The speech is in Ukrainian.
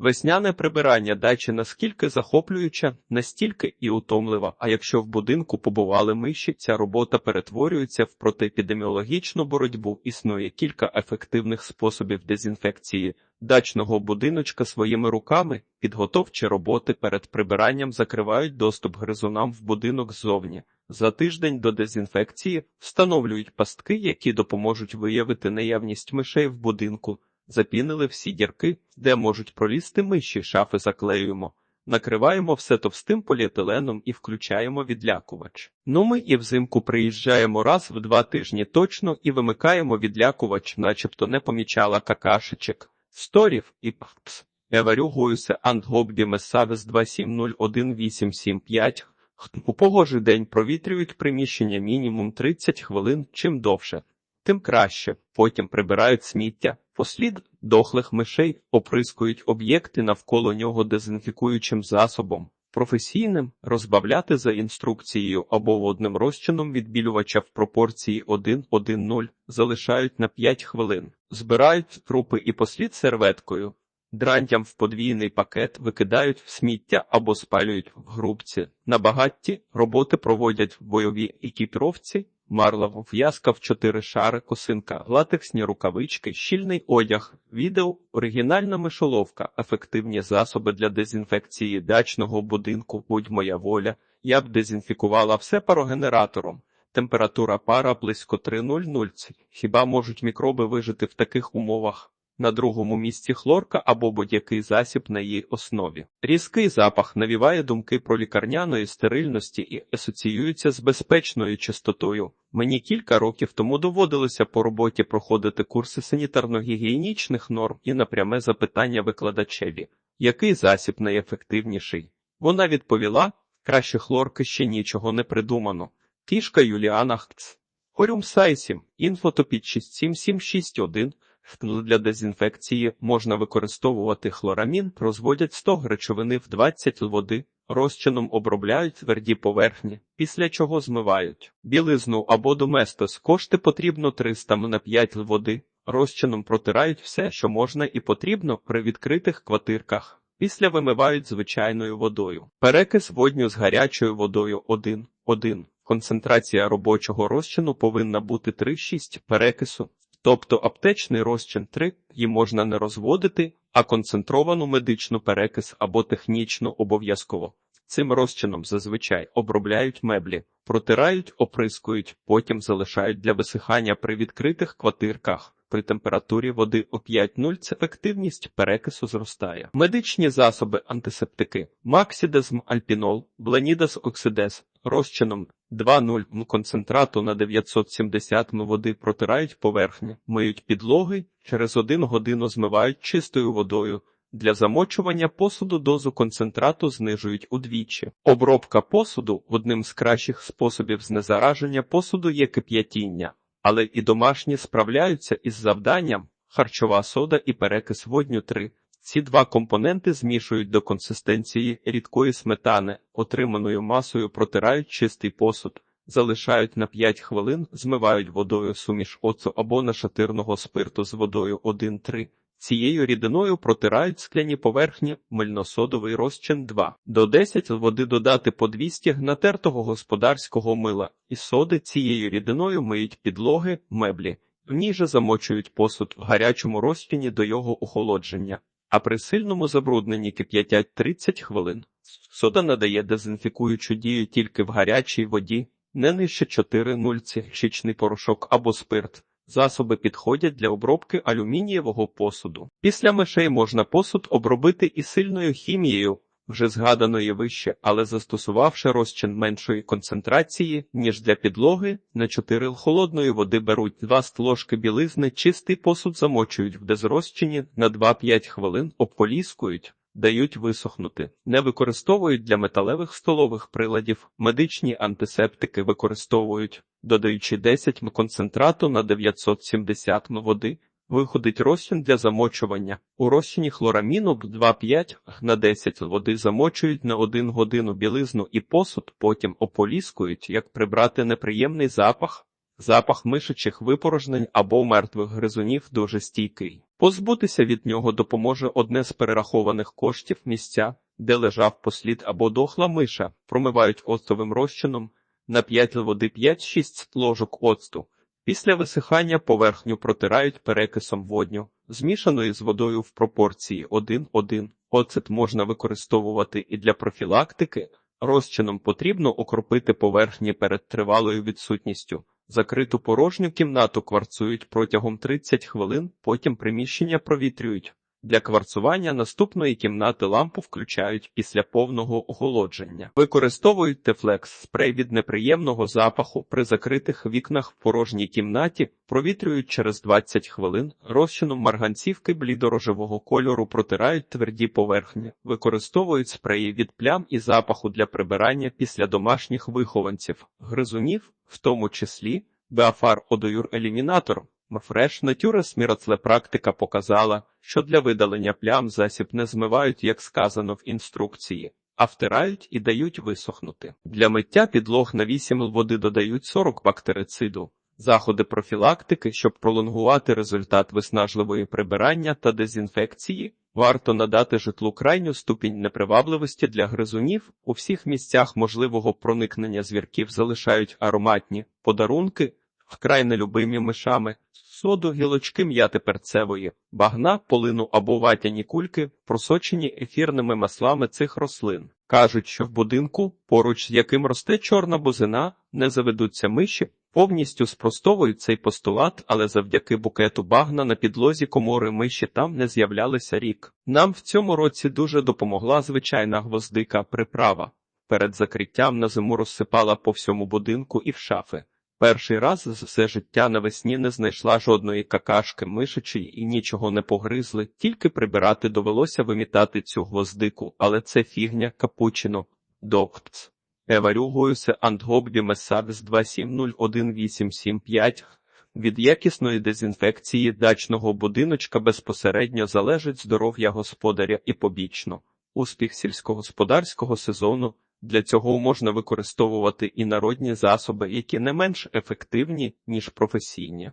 Весняне прибирання дачі наскільки захоплююча, настільки і утомлива. А якщо в будинку побували миші, ця робота перетворюється в протиепідеміологічну боротьбу. Існує кілька ефективних способів дезінфекції дачного будиночка своїми руками. Підготовчі роботи перед прибиранням закривають доступ гризунам в будинок ззовні. За тиждень до дезінфекції встановлюють пастки, які допоможуть виявити наявність мишей в будинку. Запінили всі дірки, де можуть пролізти миші, шафи заклеюємо. Накриваємо все товстим поліетиленом і включаємо відлякувач. Ну ми і взимку приїжджаємо раз в два тижні точно і вимикаємо відлякувач, начебто не помічала какашечек, сторів і ппс. Еварю гуюсе анд гоббі месавес 2701875. У погожий день провітрюють приміщення мінімум 30 хвилин, чим довше, тим краще. Потім прибирають сміття, послід дохлих мишей, оприскують об'єкти навколо нього дезінфікуючим засобом. Професійним розбавляти за інструкцією або водним розчином відбілювача в пропорції 1-1-0 залишають на 5 хвилин, збирають трупи і послід серветкою, дрантям в подвійний пакет викидають в сміття або спалюють в грубці. На багатті роботи проводять в бойовій екіпіровці, марлова в'язка в чотири шари, косинка, латексні рукавички, щільний одяг, відео, оригінальна мишоловка, ефективні засоби для дезінфекції дачного будинку, будь моя воля. Я б дезінфікувала все парогенератором. Температура пара близько 3.00. Хіба можуть мікроби вижити в таких умовах? На другому місці хлорка або будь-який засіб на її основі. Різкий запах навіває думки про лікарняної стерильності і асоціюється з безпечною чистотою. Мені кілька років тому доводилося по роботі проходити курси санітарно-гігієнічних норм і на пряме запитання викладачеві, який засіб найефективніший. Вона відповіла: краще хлорки ще нічого не придумано. Фішка Юліана Хц. Хорюм Сайсім, інфотопід 67761. Для дезінфекції можна використовувати хлорамін, розводять стог речовини в 20 води, розчином обробляють тверді поверхні, після чого змивають. Білизну або доместос кошти потрібно 300 на 5 води, розчином протирають все, що можна і потрібно при відкритих квартирках. Після вимивають звичайною водою. Перекис водню з гарячою водою 1,1. Концентрація робочого розчину повинна бути 3,6 перекису. Тобто аптечний розчин 3 її можна не розводити, а концентровану медичну перекис або технічно обов'язково. Цим розчином зазвичай обробляють меблі, протирають, оприскують, потім залишають для висихання при відкритих квартирках. При температурі води о 5,0 це ефективність перекису зростає. Медичні засоби антисептики, максидезм альпінол, бленідас оксидез, розчином 2,0 концентрату на 970 м води протирають поверхні, миють підлоги, через 1 годину змивають чистою водою. Для замочування посуду дозу концентрату знижують удвічі. Обробка посуду одним з кращих способів знезараження посуду є кип'ятіння, але і домашні справляються із завданням харчова сода і перекис водню 3. Ці два компоненти змішують до консистенції рідкої сметани, отриманою масою протирають чистий посуд, залишають на 5 хвилин, змивають водою суміш оцу або нашатирного спирту з водою 1-3. Цією рідиною протирають скляні поверхні, мильносодовий розчин 2. До 10 води додати по 200 натертого господарського мила, і соди цією рідиною миють підлоги, меблі. В ній же замочують посуд в гарячому розчині до його охолодження а при сильному забрудненні кип'ятять 30 хвилин. Сода надає дезінфікуючу дію тільки в гарячій воді, не нижче 4 нульці, щічний порошок або спирт. Засоби підходять для обробки алюмінієвого посуду. Після мишей можна посуд обробити і сильною хімією, вже згаданої вище, але застосувавши розчин меншої концентрації, ніж для підлоги, на 4 холодної води беруть 2 ложки білизни, чистий посуд замочують в дезрозчині на 2-5 хвилин, обполіскують. Дають висохнути, не використовують для металевих столових приладів, медичні антисептики використовують, додаючи 10 м концентрату на 970 м води, Виходить розчин для замочування. У розчині хлораміну 2,5 на 10 води замочують на 1 годину білизну і посуд, потім ополіскують, як прибрати неприємний запах. Запах мишачих випорожнень або мертвих гризунів дуже стійкий. Позбутися від нього допоможе одне з перерахованих коштів місця, де лежав послід або дохла миша, промивають оцтовим розчином на 5 води 5-6 ложок оцту. Після висихання поверхню протирають перекисом водню, змішаною з водою в пропорції 1-1. Оцет можна використовувати і для профілактики. Розчином потрібно окропити поверхні перед тривалою відсутністю. Закриту порожню кімнату кварцують протягом 30 хвилин, потім приміщення провітрюють. Для кварцування наступної кімнати лампу включають після повного охолодження. Використовують тефлекс спрей від неприємного запаху при закритих вікнах в порожній кімнаті, провітрюють через 20 хвилин. Розчином марганцівки блідорожевого кольору протирають тверді поверхні. Використовують спреї від плям і запаху для прибирання після домашніх вихованців, гризунів, в тому числі Беафар Одоюр Елімінатор. Фреш Натюрес Міроцле практика показала, що для видалення плям засіб не змивають, як сказано в інструкції, а втирають і дають висохнути. Для миття підлог на 8 води додають 40 бактерициду. Заходи профілактики, щоб пролонгувати результат виснажливої прибирання та дезінфекції, варто надати житлу крайню ступінь непривабливості для гризунів. У всіх місцях можливого проникнення звірків залишають ароматні подарунки, вкрай нелюбимі мишами, соду, гілочки м'яти перцевої, багна, полину або ватяні кульки, просочені ефірними маслами цих рослин. Кажуть, що в будинку, поруч з яким росте чорна бузина, не заведуться миші, повністю спростовують цей постулат, але завдяки букету багна на підлозі комори миші там не з'являлися рік. Нам в цьому році дуже допомогла звичайна гвоздика приправа. Перед закриттям на зиму розсипала по всьому будинку і в шафи. Перший раз за все життя навесні не знайшла жодної какашки мишачої і нічого не погризли, тільки прибирати довелося вимітати цю гвоздику, але це фігня капучино. Доктс. Еварюгуюся антгобді месавіс 2701875. Від якісної дезінфекції дачного будиночка безпосередньо залежить здоров'я господаря і побічно. Успіх сільськогосподарського сезону для цього можна використовувати і народні засоби, які не менш ефективні, ніж професійні.